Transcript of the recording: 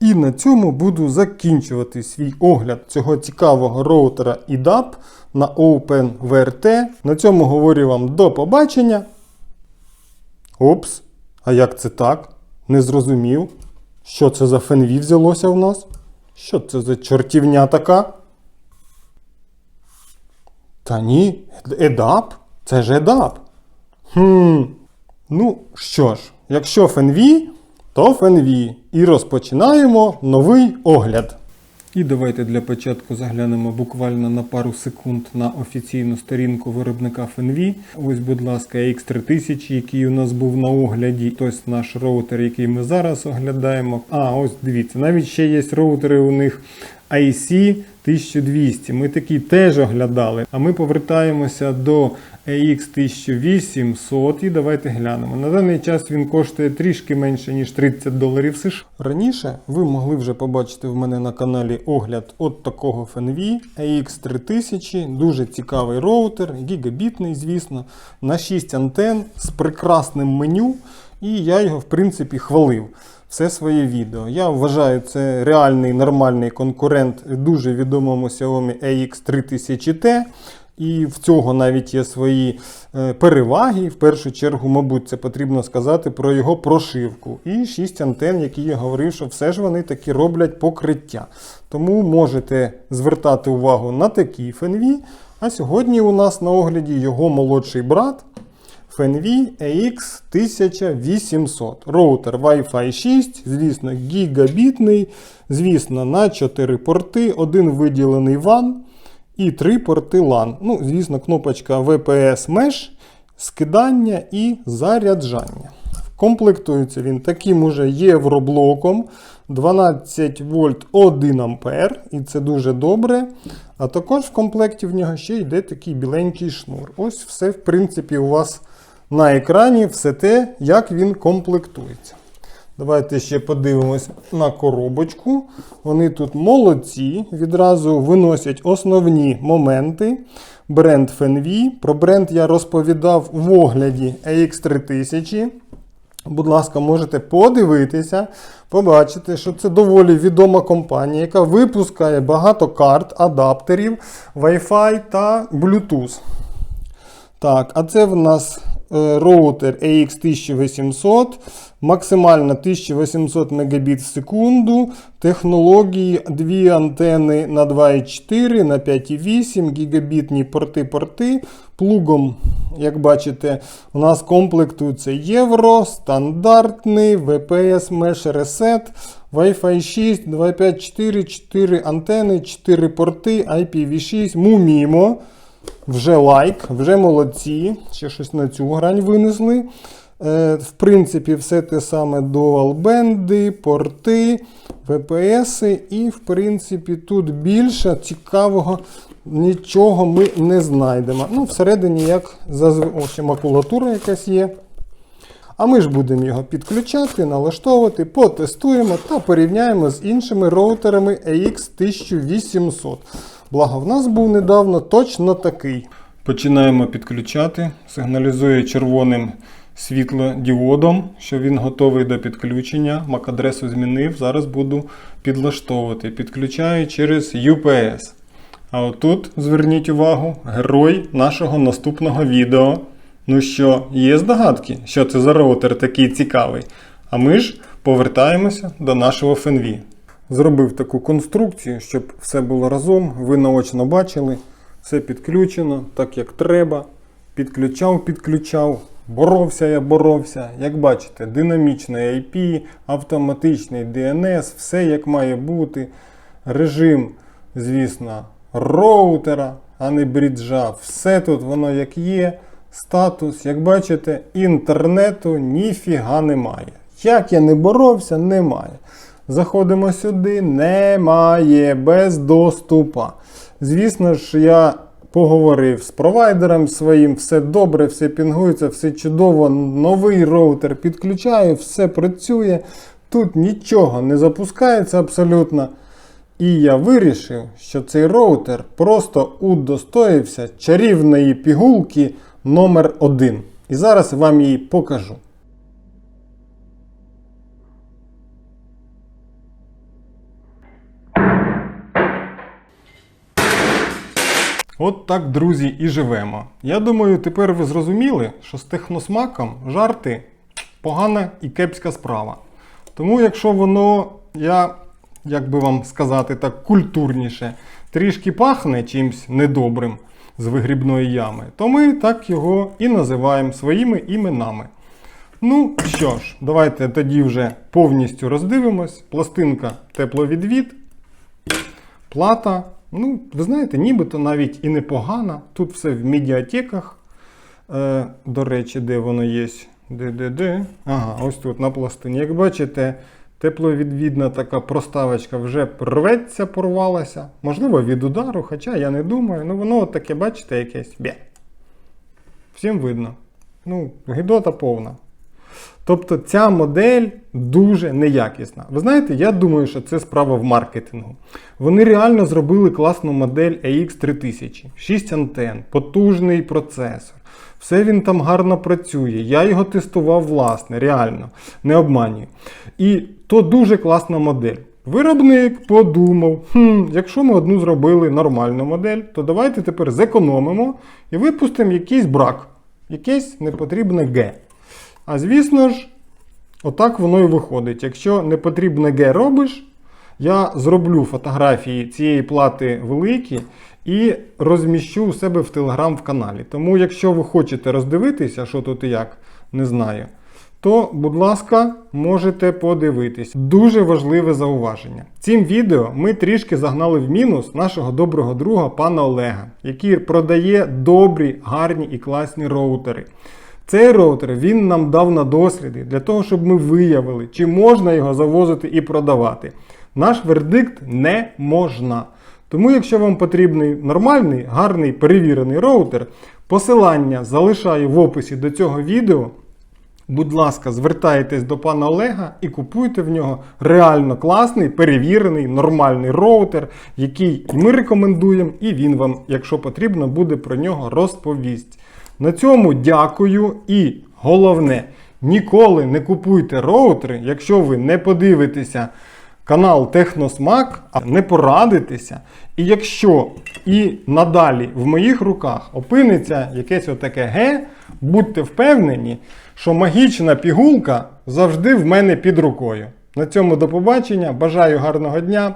І на цьому буду закінчувати свій огляд цього цікавого роутера IDAP на OpenVRT. На цьому говорю вам до побачення. Опс, а як це так? Не зрозумів. Що це за фенві взялося в нас? Що це за чортівня така? Та ні, едап? Це ж едап. Хм. Ну що ж, якщо фенві, то. І розпочинаємо новий огляд. І давайте для початку заглянемо буквально на пару секунд на офіційну сторінку виробника FNV. Ось, будь ласка, X3000, який у нас був на огляді. Ось наш роутер, який ми зараз оглядаємо. А, ось дивіться, навіть ще є роутери у них IC 1200. Ми такі теж оглядали. А ми повертаємося до AX 1800 і давайте глянемо. На даний час він коштує трішки менше, ніж 30 доларів США. Раніше ви могли вже побачити в мене на каналі огляд от такого FNV AX 3000. Дуже цікавий роутер, гігабітний, звісно, на 6 антен з прекрасним меню. І я його, в принципі, хвалив все своє відео. Я вважаю, це реальний нормальний конкурент дуже відомому Xiaomi AX3000T. І в цього навіть є свої е, переваги. В першу чергу, мабуть, це потрібно сказати про його прошивку. І 6 антен, які я говорив, що все ж вони таки роблять покриття. Тому можете звертати увагу на такі FNV. А сьогодні у нас на огляді його молодший брат. FNV AX 1800. Роутер Wi-Fi 6, звісно, гігабітний, звісно, на 4 порти, один виділений WAN і 3 порти LAN. Ну, звісно, кнопочка VPS Mesh, скидання і заряджання. Комплектується він таким уже євроблоком 12 вольт 1 ампер, і це дуже добре. А також в комплекті в нього ще йде такий біленький шнур. Ось все, в принципі, у вас на екрані все те, як він комплектується. Давайте ще подивимось на коробочку. Вони тут молодці, відразу виносять основні моменти. Бренд FNV. Про бренд я розповідав в огляді AX3000. Будь ласка, можете подивитися, побачити, що це доволі відома компанія, яка випускає багато карт, адаптерів, Wi-Fi та Bluetooth. Так, а це в нас роутер AX 1800, максимально 1800 Мбіт в секунду, технології дві антени на 2,4, на 5,8, гігабітні порти-порти. Плугом, як бачите, у нас комплектується євро, стандартний, VPS Mesh Reset, Wi-Fi 6, 254, 4 антени, 4 порти, IPv6, Mumimo. Вже лайк, вже молодці. Ще щось на цю грань винесли. Е, В принципі, все те саме дуалбенди, порти, VPS. І, в принципі, тут більше цікавого нічого ми не знайдемо. Ну, всередині, як зазвичай, ще макулатура якась є. А ми ж будемо його підключати, налаштовувати, потестуємо та порівняємо з іншими роутерами AX1800. Благо, в нас був недавно точно такий. Починаємо підключати, сигналізує червоним світлодіодом, що він готовий до підключення. MAC-адресу змінив, зараз буду підлаштовувати. Підключаю через UPS. А отут, зверніть увагу, герой нашого наступного відео. Ну що, є здогадки, що це за роутер такий цікавий? А ми ж повертаємося до нашого FNV. Зробив таку конструкцію, щоб все було разом, ви наочно бачили, все підключено так, як треба. Підключав, підключав, боровся я боровся. Як бачите, динамічний IP, автоматичний DNS, все як має бути. Режим, звісно, роутера, а не бріджа. Все тут воно як є. Статус, як бачите, інтернету ніфіга немає. Як я не боровся, немає. Заходимо сюди, немає, без доступа. Звісно ж, я поговорив з провайдером своїм, все добре, все пінгується, все чудово. Новий роутер підключаю, все працює. Тут нічого не запускається абсолютно. І я вирішив, що цей роутер просто удостоївся чарівної пігулки номер 1 І зараз вам її покажу. От так, друзі, і живемо. Я думаю, тепер ви зрозуміли, що з техносмаком жарти погана і кепська справа. Тому, якщо воно, я, як би вам сказати так, культурніше, трішки пахне чимсь недобрим з вигрібної ями, то ми так його і називаємо своїми іменами. Ну що ж, давайте тоді вже повністю роздивимось. Пластинка тепловідвід, плата. Ну, ви знаєте, нібито навіть і непогана. Тут все в медіатеках. Е, до речі, де воно є? Де, де, де? Ага, ось тут на пластині. Як бачите, тепловідвідна така проставочка вже рветься, порвалася. Можливо, від удару, хоча я не думаю. Ну, воно таке, бачите, якесь. Бє. Всім видно. Ну, гидота повна. Тобто ця модель дуже неякісна. Ви знаєте, я думаю, що це справа в маркетингу. Вони реально зробили класну модель AX3000, 6 антен, потужний процесор. Все він там гарно працює. Я його тестував власне, реально, не обманюю. І то дуже класна модель. Виробник подумав, хм, якщо ми одну зробили нормальну модель, то давайте тепер зекономимо і випустимо якийсь брак, якесь непотрібне Г. А звісно ж, отак воно і виходить. Якщо не потрібне Г робиш, я зроблю фотографії цієї плати великі і розміщу у себе в Телеграм в каналі. Тому, якщо ви хочете роздивитися, що тут і як, не знаю, то, будь ласка, можете подивитись. Дуже важливе зауваження. Цим відео ми трішки загнали в мінус нашого доброго друга пана Олега, який продає добрі, гарні і класні роутери. Цей роутер він нам дав на досліди для того, щоб ми виявили, чи можна його завозити і продавати. Наш вердикт не можна. Тому, якщо вам потрібний нормальний, гарний перевірений роутер, посилання залишаю в описі до цього відео. Будь ласка, звертайтесь до пана Олега і купуйте в нього реально класний, перевірений, нормальний роутер, який ми рекомендуємо, і він вам, якщо потрібно, буде про нього розповість. На цьому дякую і головне, ніколи не купуйте роутери, якщо ви не подивитеся канал Техносмак, а не порадитеся. І якщо і надалі в моїх руках опиниться якесь отаке Г, будьте впевнені, що магічна пігулка завжди в мене під рукою. На цьому до побачення. Бажаю гарного дня.